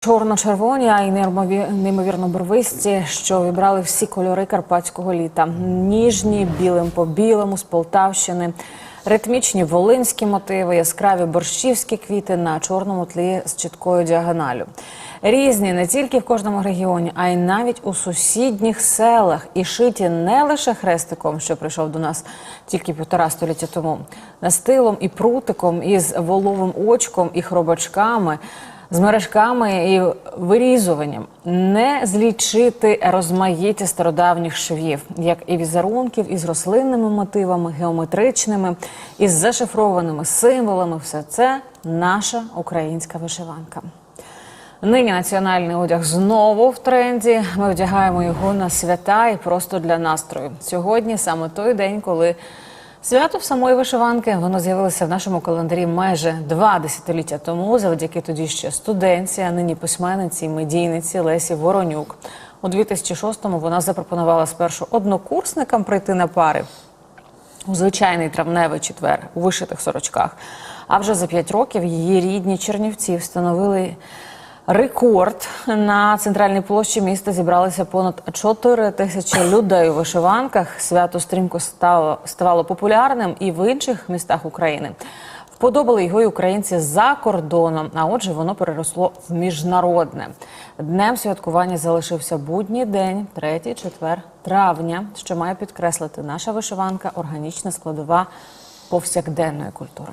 Чорно-червоні, а й неймові- неймовірно барвисті, що вібрали всі кольори карпатського літа. Ніжні, білим по білому, з Полтавщини, ритмічні волинські мотиви, яскраві борщівські квіти на чорному тлі з чіткою діагоналю. Різні не тільки в кожному регіоні, а й навіть у сусідніх селах. І шиті не лише хрестиком, що прийшов до нас тільки півтора століття тому, настилом і прутиком, із воловим очком і хробачками з мережками і вирізуванням не злічити розмаїття стародавніх швів, як і візерунків із рослинними мотивами, геометричними, із зашифрованими символами. Все це наша українська вишиванка. Нині національний одяг знову в тренді. Ми вдягаємо його на свята і просто для настрою. Сьогодні саме той день, коли свято в самої вишиванки воно з'явилося в нашому календарі майже два десятиліття тому, завдяки тоді ще студентці, а нині письменниці і медійниці Лесі Воронюк. У 2006-му вона запропонувала спершу однокурсникам прийти на пари у звичайний травневий четвер у вишитих сорочках. А вже за п'ять років її рідні Чернівці встановили рекорд. На центральній площі міста зібралися понад 4 тисячі людей у вишиванках. Свято стрімко стало ставало популярним і в інших містах України. Вподобали його й українці за кордоном, а отже, воно переросло в міжнародне. Днем святкування залишився будній день, 3-4 травня, що має підкреслити наша вишиванка органічна складова повсякденної культури.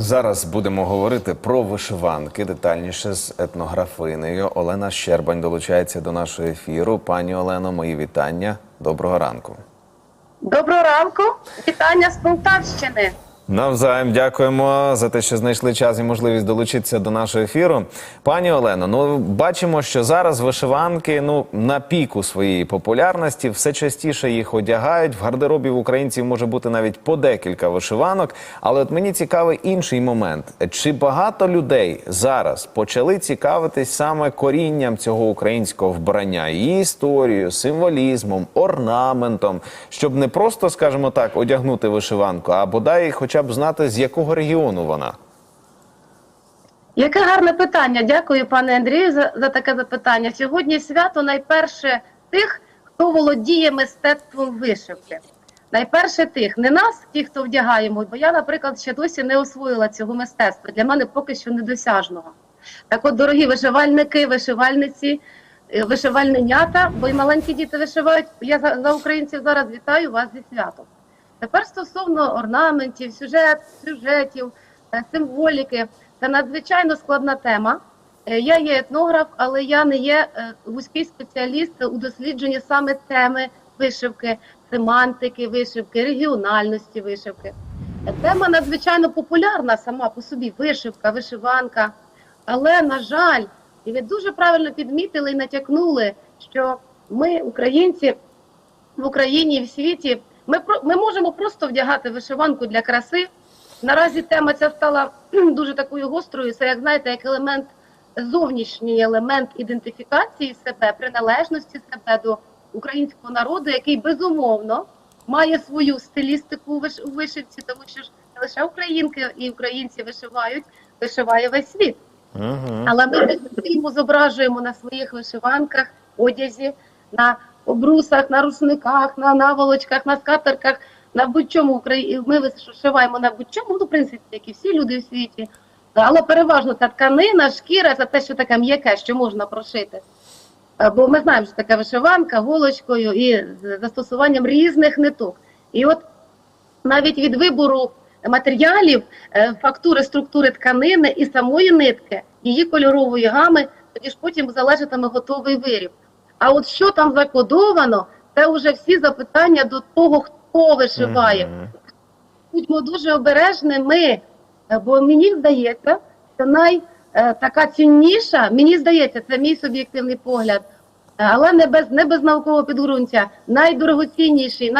Зараз будемо говорити про вишиванки детальніше з етнографинею. Олена Щербань долучається до нашого ефіру. Пані Олено, мої вітання. Доброго ранку. Доброго ранку, вітання з Полтавщини. Навзаєм дякуємо за те, що знайшли час і можливість долучитися до нашого ефіру. Пані Олено, ну бачимо, що зараз вишиванки ну на піку своєї популярності все частіше їх одягають. В гардеробі в українців може бути навіть по декілька вишиванок. Але от мені цікавий інший момент: чи багато людей зараз почали цікавитись саме корінням цього українського вбрання, її історією, символізмом, орнаментом, щоб не просто, скажімо так, одягнути вишиванку, а бодай хоча б знати, з якого регіону вона. Яке гарне питання. Дякую, пане Андрію, за, за таке запитання. Сьогодні свято найперше тих, хто володіє мистецтвом вишивки. Найперше тих, не нас, ті, хто вдягаємо, бо я, наприклад, ще досі не освоїла цього мистецтва. Для мене поки що недосяжного. Так от, дорогі вишивальники, вишивальниці, е, вишивальненята, бо й маленькі діти вишивають. Я за, за українців зараз вітаю вас зі святом. Тепер стосовно орнаментів, сюжет, сюжетів, е, символіки, це надзвичайно складна тема. Е, Я є етнограф, але я не є е, вузький спеціаліст у дослідженні саме теми вишивки, семантики вишивки, регіональності вишивки. Тема надзвичайно популярна сама по собі вишивка, вишиванка. Але, на жаль, і ви дуже правильно підмітили і натякнули, що ми, українці, в Україні і в світі, ми, ми можемо просто вдягати вишиванку для краси. Наразі тема ця стала дуже такою гострою. Це, як знаєте, як елемент, зовнішній елемент ідентифікації себе, приналежності себе до українського народу, який безумовно має свою стилістику у виш- вишивці, тому що ж не лише українки і українці вишивають, вишиває весь світ. Угу. Але ми зображуємо на своїх вишиванках, одязі, на обрусах, на рушниках, на наволочках, на скатерках, на будь-чому Ми вишиваємо на будь-чому, ну, в принципі, як і всі люди в світі. Але переважно ця тканина, шкіра це те, що таке м'яке, що можна прошити. Е, Бо ми знаємо, що таке вишиванка голочкою і з застосуванням різних ниток. І от навіть від вибору матеріалів, е, фактури, структури тканини і самої нитки, її кольорової гами, тоді ж потім залежатиме готовий виріб. А от що там закодовано, це вже всі запитання до того, хто вишиває. Будьмо дуже обережними, е, бо мені здається, що най е, така цінніша, мені здається, це мій суб'єктивний погляд, е, але не без, не без наукового підґрунтя, найдорогоцінніший,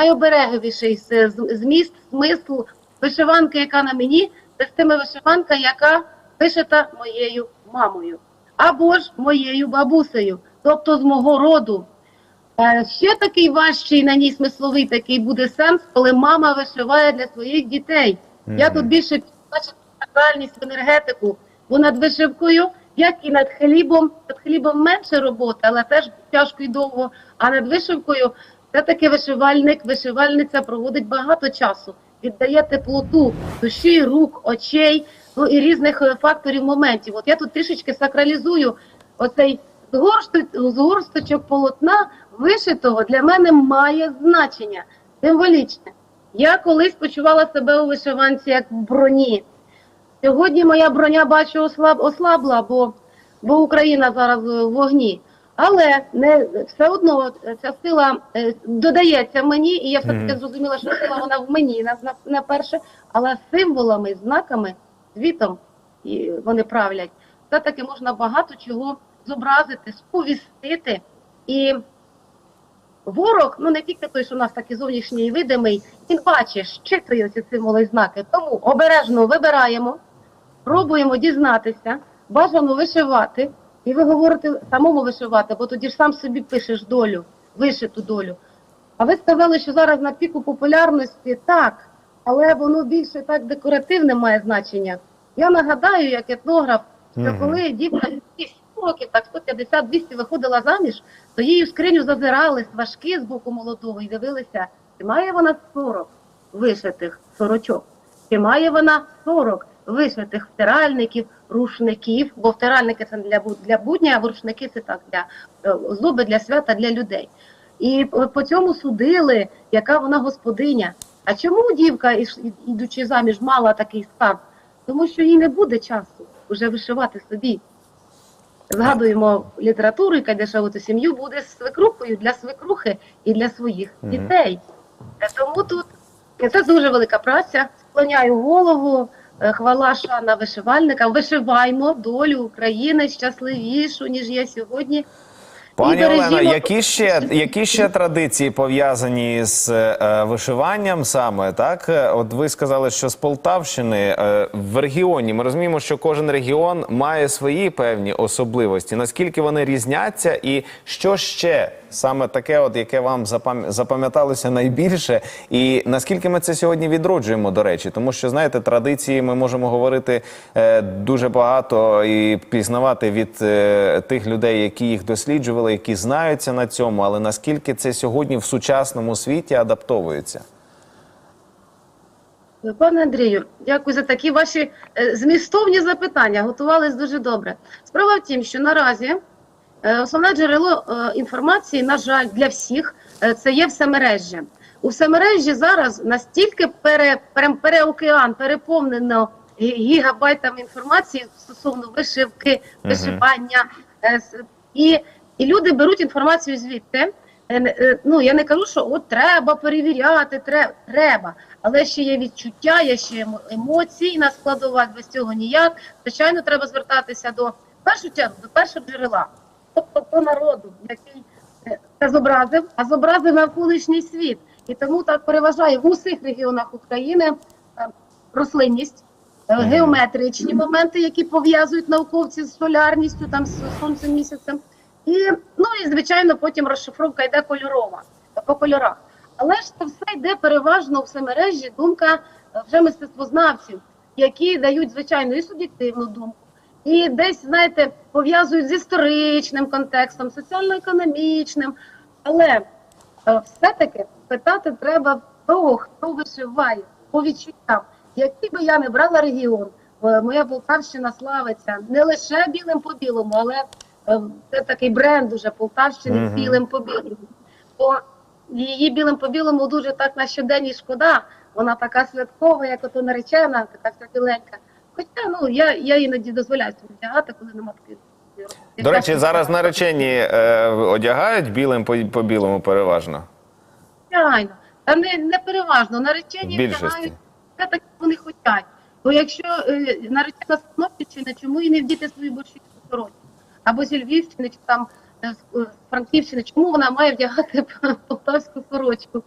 з- зміст, смисл вишиванки, яка на мені, це з тими вишиванка, яка вишита моєю мамою або ж моєю бабусею, тобто з мого роду. Е, Ще такий важчий на ній смисловий такий буде сенс, коли мама вишиває для своїх дітей. Я тут більше бачу сакральність в енергетику. бо над вишивкою, як і над хлібом, над хлібом менше роботи, але теж тяжко і довго. А над вишивкою все-таки вишивальник, вишивальниця проводить багато часу, віддає теплоту душі, рук, очей, ну і різних е, факторів моментів. От я тут трішечки сакралізую оцей згорсту- згорсточок полотна вишитого для мене має значення символічне. Я колись почувала себе у вишиванці як в броні. Сьогодні моя броня бачу ослаб, ослабла, бо, бо Україна зараз в вогні. Але не все одно ця сила е, додається мені, і я все таки зрозуміла, що сила вона в мені на, на, на перше, але символами, знаками, світом і вони правлять. Все таки можна багато чого зобразити, сповістити. І ворог, ну не тільки той, що у нас такий зовнішній і видимий, він бачить, щитує ці символи знаки. Тому обережно вибираємо, пробуємо дізнатися, бажано вишивати. І ви говорите самому вишивати, бо тоді ж сам собі пишеш долю, вишиту долю. А ви сказали, що зараз на піку популярності так, але воно більше так декоративне має значення. Я нагадаю, як етнограф, що коли 100 років, так 150-200 виходила заміж, то її в скриню зазирали сважки з боку молодого і дивилися, чи має вона 40 вишитих сорочок, чи має вона 40 вишитих втиральників, рушників, бо втиральники це для, для будня, а рушники це так для е, зуби для свята, для людей. І по цьому судили, яка вона господиня. А чому дівка, ідучи заміж, мала такий скарб? Тому що їй не буде часу вже вишивати собі. Згадуємо літературу, яка дешевити сім'ю буде свекрухою для свекрухи і для своїх Мгм. дітей. Е, Тому тут це дуже велика праця. Склоняю голову, е, хвала шана вишивальникам. Вишиваймо долю України щасливішу, ніж є сьогодні. Пані бережімо- Олена, які ще, які ще традиції пов'язані з е, вишиванням саме? Так, Е, от ви сказали, що з Полтавщини е, в регіоні ми розуміємо, що кожен регіон має свої певні особливості. Наскільки вони різняться, і що ще саме таке, от яке вам запам'яталося найбільше, і наскільки ми це сьогодні відроджуємо, до речі, тому що знаєте, традиції ми можемо говорити е, дуже багато і пізнавати від е, тих людей, які їх досліджували, які знаються на цьому, але наскільки це сьогодні в сучасному світі адаптовується? Пане Андрію, дякую за такі ваші е, змістовні запитання. Готувались дуже добре. Справа в тім, що наразі основне джерело е, інформації, на жаль, для всіх е, це є всемережжя. У всемережжі зараз настільки пере, пере, переокеан переповнено гігабайтами інформації стосовно вишивки, вишивання. е, І, і люди беруть інформацію звідти. Е, е, Ну я не кажу, що от треба перевіряти, треба. Але ще є відчуття, є ще емо- емоційна складова, без цього ніяк. Звичайно, треба звертатися до в першу чергу до першого джерела, тобто до народу, який е, це зобразив, а зобразив навколишній світ. І тому так переважає в усіх регіонах України е, рослинність, е, геометричні моменти, які пов'язують науковці з солярністю, там з сонцем місяцем. І ну і звичайно, потім розшифровка йде кольорова по кольорах. Але ж це все йде переважно в всемережжі думка вже мистецтвознавців, які дають звичайно і суб'єктивну думку, і десь, знаєте, пов'язують з історичним контекстом, соціально-економічним. Але е, все-таки питати треба того, хто вишиває по відчуттям. Який би я не брала регіон, е, моя Полтавщина славиться не лише білим по білому, але е, це такий бренд уже Полтавщини Мгм. білим по білому. Бо її білим по білому дуже так на щоденній шкода. Вона така святкова, як ото наречена, така вся біленька. Хоча ну я, я іноді дозволяю собі вдягати, коли нема таких. До речі, зараз наречені е, одягають білим по, по білому переважно. Звичайно. Та не, не переважно. Наречені Більшості. вдягають все так, як вони хочуть. Бо якщо е, наречена з Тернопільщини, чому і не вдіти свою борщівську сорочку? Або зі Львівщини, чи там е, з, е, з Франківщини, чому вона має вдягати полтавську сорочку?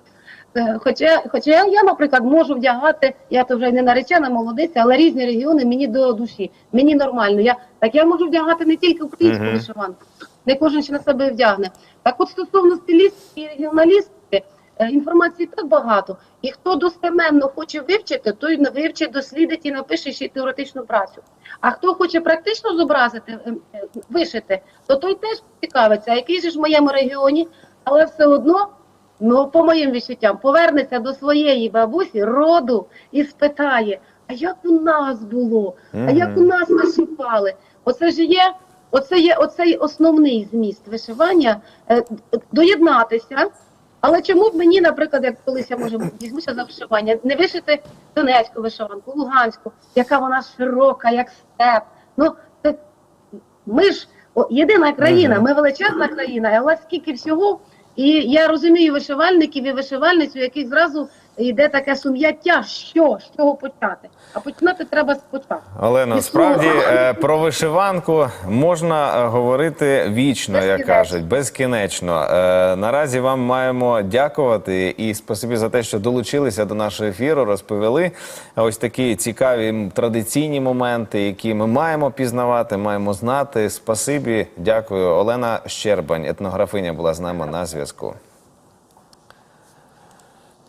Е, Хоча, хоча я, я, наприклад, можу вдягати, я то вже не наречена молодиця, але різні регіони мені до душі, мені нормально. Я, так я можу вдягати не тільки українську Мгм. вишиванку, не кожен ще на себе вдягне. Так от стосовно стилістики і регіоналістики, Е, Інформації так багато. І хто достеменно хоче вивчити, той вивчить, дослідить і напише ще теоретичну працю. А хто хоче практично зобразити, е, е, вишити, то той теж цікавиться, який же ж в моєму регіоні, але все одно, ну по моїм відчуттям, повернеться до своєї бабусі, роду і спитає, а як у нас було? А як у нас вишивали? Оце ж є, оце є оцей основний зміст вишивання е, доєднатися. Але чому б мені, наприклад, як колись я може візьмуся за вишивання, не вишити Донецьку вишиванку, Луганську, яка вона широка, як степ. Ну це ми ж о, єдина країна, ми величезна країна, але скільки всього. І я розумію вишивальників і вишивальниць, у яких зразу йде таке сум'яття, що з чого почати. А починати треба спочатку. Олено, І справді е, про вишиванку можна е, говорити вічно, як кажуть, безкінечно. Е, Наразі вам маємо дякувати і спасибі за те, що долучилися до нашого ефіру, розповіли ось такі цікаві традиційні моменти, які ми маємо пізнавати, маємо знати. Спасибі, дякую. Олена Щербань, етнографиня, була з нами на зв'язку.